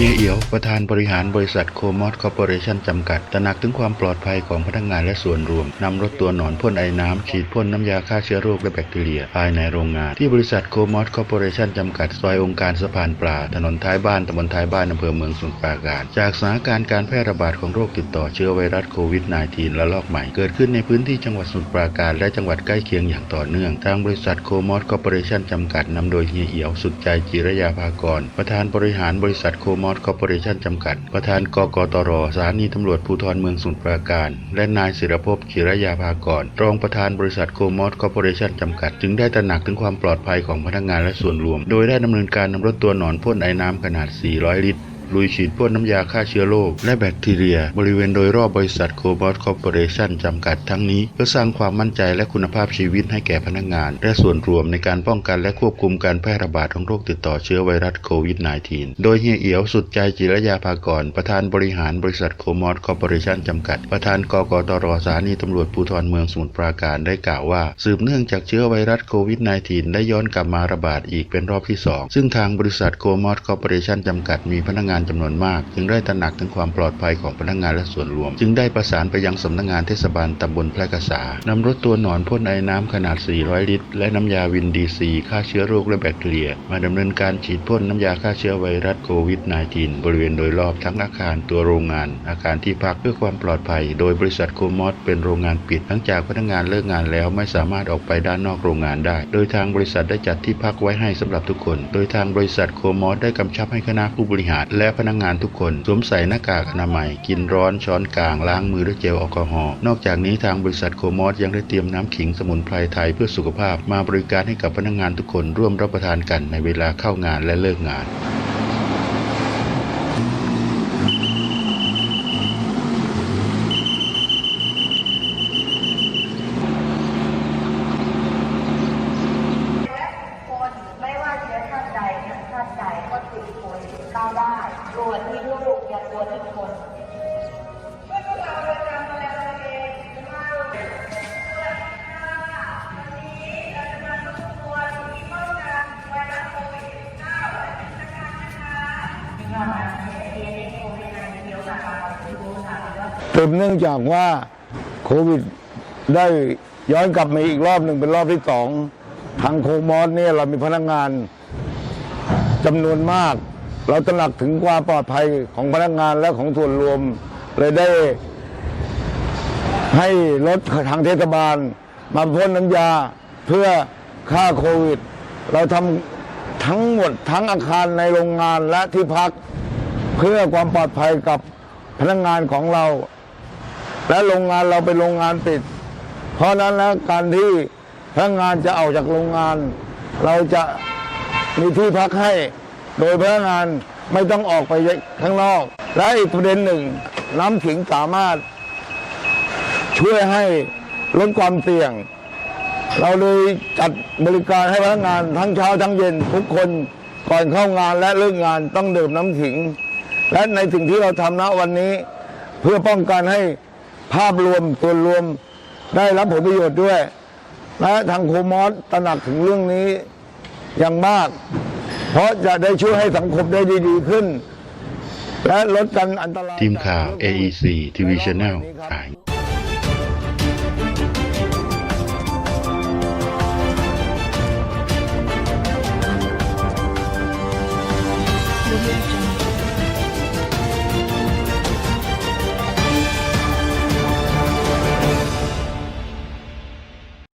ขียว ประธานบริหารบริษัทโคมอสคอร์ปอเรชั่นจำกัด ตระหนักถึงความปลอดภัยของพนักงานและส่วนรวม นำรถตัวหนอนพ่นไอน้ำ ฉีดพ่นน้ำยาฆ่าเชื้อโรคและแบคทีเรีย ภายในโรงงาน ที่บริษัทโคมอสคอร์ปอเรชั่นจำกัด ซอยองค์การสะพานปลา ถนนท้ายบ้านตำบลท้ายบ้านอำเภอเมืองสมุทรปราการ จากสถานการณ์การแพร่ระบาดของโรคติดต่อเชื้อไวรัสโควิด -19 ระลอกใหม่ เกิดขึ้นในพื้นที่จังหวัดสมุทรปราการ และจังหวัดใกล้เคียงอย่างต่อเนื่อง ทางบริษัทโคมอสคอร์ปอเรชั่นจำกัดนำโดยเฮียเอียว สุดใจจิรยาภากร ประธานบริหารบริษัทโคมอสคอร์ปอเรชั่นจำกัด ประธานกกตรสถานีตำรวจภูธรเมืองสุนทรปราการ และนายศิรภพขีรยาภากร รองประธานบริษัทโคมอสคอร์ปอเรชั่นจำกัด จึงได้ตระหนักถึงความปลอดภัยของพนักงานและส่วนรวม โดยได้ดำเนินการนำรถตัวหนอนพ่นไอ้น้ำขนาด 400 ลิตร ลุยฉีดพ่นน้ำยาฆ่าเชื้อโรคและแบคทีเรีย บริเวณโดยรอบบริษัทโคบอสคอร์ปอเรชั่นจำกัดทั้งนี้ เพื่อสร้างความมั่นใจและคุณภาพชีวิตให้แก่พนักงาน และส่วนรวมในการป้องกันและควบคุมการแพร่ระบาดของโรคติดต่อเชื้อไวรัสโควิด -19 โดยเฮียเอียวสุดใจจิรยาภากร ประธานบริหารบริษัทโคมอสคอร์ปอเรชั่นจำกัด ประธานกกตรสถานีตำรวจภูธรเมืองสมุทรปราการได้กล่าวว่า สืบเนื่องจากเชื้อไวรัสโควิด -19 ได้ย้อนกลับมาระบาดอีกเป็นรอบที่สองซึ่งทางบริษัทโคมอสคอร์ปอเรชั่นจำกัดมีพนักงานจำนวนมาก จึงได้ตระหนักถึงความปลอดภัยของพนักงานและส่วนรวม จึงได้ประสานไปยังสำนักงานเทศบาลตำบลแพร่กษานำรถตัวหนอนพ่นไอน้ำขนาด 400 ลิตร และน้ำยาวินดีซีฆ่าเชื้อโรคและแบคทีเรีย มาดำเนินการฉีดพ่นน้ำยาฆ่าเชื้อไวรัสโควิด -19 บริเวณโดยรอบทั้งอาคารตัวโรงงาน อาคารที่พักเพื่อความปลอดภัย โดยบริษัทโคมอสเป็นโรงงานปิดหลังจากพนักงานเลิกงานแล้วไม่สามารถออกไปด้านนอกโรงงานได้ โดยทางบริษัทได้จัดที่พักไว้ให้สำหรับทุกคน โดยทางบริษัทโคมอสได้กำชับให้คณะผู้บริหารและพนักงานทุกคน สวมใส่หน้ากากอนามัย กินร้อนช้อนกลางล้างมือด้วยเจลแอลกอฮอล์นอกจากนี้ทางบริษัทโคมอสยังได้เตรียมน้ำขิงสมุนไพรไทยเพื่อสุขภาพ มาบริการให้กับพนักงานทุกคนร่วมรับประทานกันในเวลาเข้างานและเลิกงานคนไม่ว่าเชื้อชาติใดเนี่ยชาติใดก็ติดโควิดเก้าได้ ตรวที่ลูกอย่าตรวที่คนสืบเนื่องจากว่าโควิดได้ย้อนกลับมาอีกรอบหนึ่งเป็นรอบที่สองทางโคมอสเนี่ยเรามีพนักงานจำนวนมาก เราตระหนักถึงความปลอดภัยของพนักงานและของส่วนรวม เลยได้ ให้รถทางเทศบาล มาพ่นน้ำยาเพื่อฆ่าโควิด เราทำทั้งหมดทั้งอาคารในโรงงานและที่พัก เพื่อความปลอดภัยกับพนักงานของเรา และโรงงานเราเป็นโรงงานปิด เพราะฉะนั้นแล้วการที่พนักงานจะออกจากโรงงาน เราจะมีที่พักให้ โดยพนักงานไม่ต้องออกไปข้างนอก และอีกประเด็นหนึ่ง น้ำขิงสามารถช่วยให้ลดความเสี่ยง เราเลยจัดบริการให้พนักงานทั้งเช้าทั้งเย็น ทุกคนก่อนเข้างานและเลิกงานต้องดื่มน้ำขิงและในสิ่งที่เราทำณวันนี้ เพื่อป้องกันให้ภาพรวมส่วนรวมได้รับผลประโยชน์ด้วย และทางโคมอสตระหนักถึงเรื่องนี้อย่างมาก เพราะจะได้ช่วยให้สังคมได้ดีๆขึ้น และลดการอันตรายทีมข่าว AEC TV Channel ราย